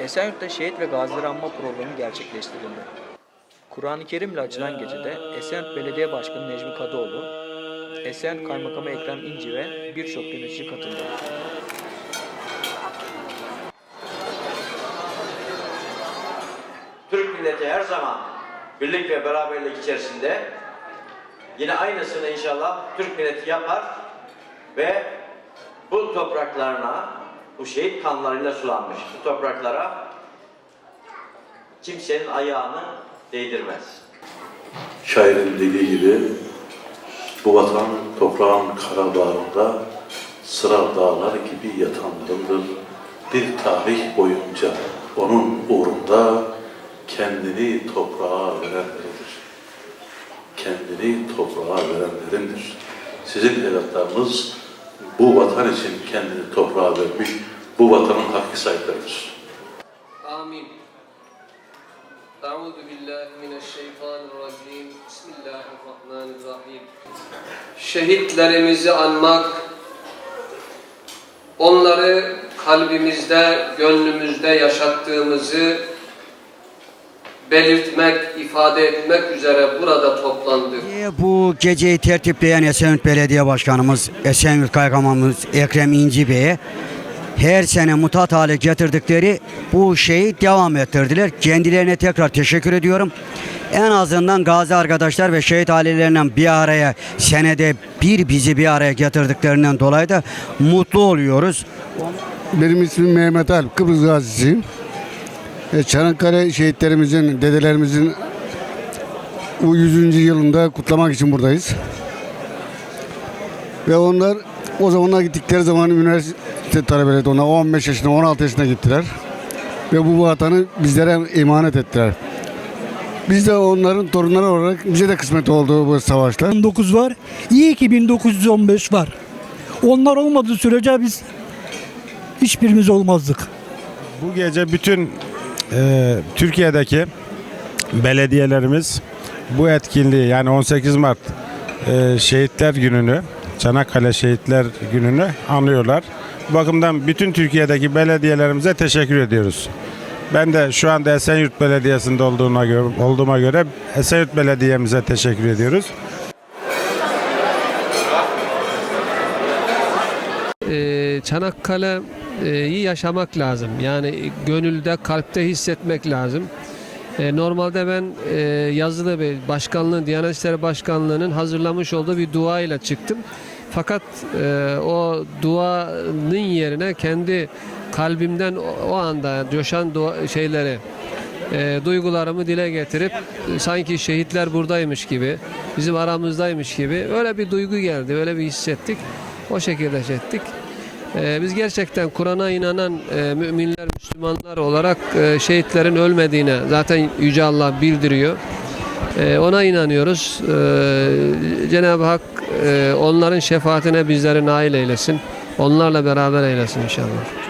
Esenyurt'ta şehit ve gazileri anma programı gerçekleştirildi. Kur'an-ı Kerim'le açılan gecede Esenyurt Belediye Başkanı Necmi Kadıoğlu, Esenyurt Kaymakamı Ekrem İnci ve birçok yönetici katıldı. Türk milleti her zaman birlik ve beraberlik içerisinde yine aynısını inşallah Türk milleti yapar ve bu topraklarına, bu şehit kanlarıyla sulanmış bu topraklara kimsenin ayağını değdirmez. Şairin dediği gibi bu vatan toprağın kara bağrında sıra dağlar gibi yatanlarındır. Bir tarih boyunca onun uğrunda kendini toprağa verenleridir. Kendini toprağa verenlerindir. Sizin evlatlarınız bu vatan için kendini toprağa vermiş, bu vatanın hakkı sahipleridir. Amin. Euzu billahi mineşşeytanirracim. Bismillahirrahmanirrahim. Şehitlerimizi anmak, onları kalbimizde, gönlümüzde yaşattığımızı belirtmek, ifade etmek üzere burada toplandık. Bu geceyi tertipleyen Esenyurt Belediye Başkanımız, Esenyurt Kaymakamımız Ekrem İnci Bey'e her sene mutat hale getirdikleri bu şeyi devam ettirdiler. Kendilerine tekrar teşekkür ediyorum. En azından gazi arkadaşlar ve şehit ailelerinden bir araya senede bir bizi bir araya getirdiklerinden dolayı da mutlu oluyoruz. Benim ismim Mehmet Alp, Kıbrıs gazisiyim. E, Çanakkale şehitlerimizin, dedelerimizin bu 100. yılında kutlamak için buradayız. Ve onlar o zamanlar gittikleri zaman üniversite talebeleri onlar 15 yaşında, 16 yaşına gittiler. Ve bu vatanı bizlere emanet ettiler. Biz de onların torunları olarak bize de kısmet oldu bu savaşlar. 19 var. İyi ki 1915 var. Onlar olmadığı sürece biz hiçbirimiz olmazdık. Bu gece bütün e, Türkiye'deki belediyelerimiz bu etkinliği yani 18 Mart e, Şehitler Günü'nü, Çanakkale Şehitler Günü'nü anlıyorlar. Bu bakımdan bütün Türkiye'deki belediyelerimize teşekkür ediyoruz. Ben de şu anda Esenyurt Belediyesi'nde olduğuna göre, olduğuma göre Esenyurt Belediye'mize teşekkür ediyoruz. Ee, Çanakkale'yi yaşamak lazım. Yani gönülde, kalpte hissetmek lazım. Ee, Normalde ben e, yazılı bir başkanlığın, Diyanet İşleri Başkanlığı'nın hazırlamış olduğu bir dua ile çıktım. Fakat e, o duanın yerine kendi kalbimden o- anda coşan dua, şeyleri, e, duygularımı dile getirip e, sanki şehitler buradaymış gibi, bizim aramızdaymış gibi öyle bir duygu geldi, öyle bir hissettik. O şekilde şey ettik. E, biz gerçekten Kur'an'a inanan e, müminler, Müslümanlar olarak e, şehitlerin ölmediğine zaten Yüce Allah bildiriyor. E, ona inanıyoruz. E, Cenab-ı Hak e, onların şefaatine bizleri nail eylesin. Onlarla beraber eylesin inşallah.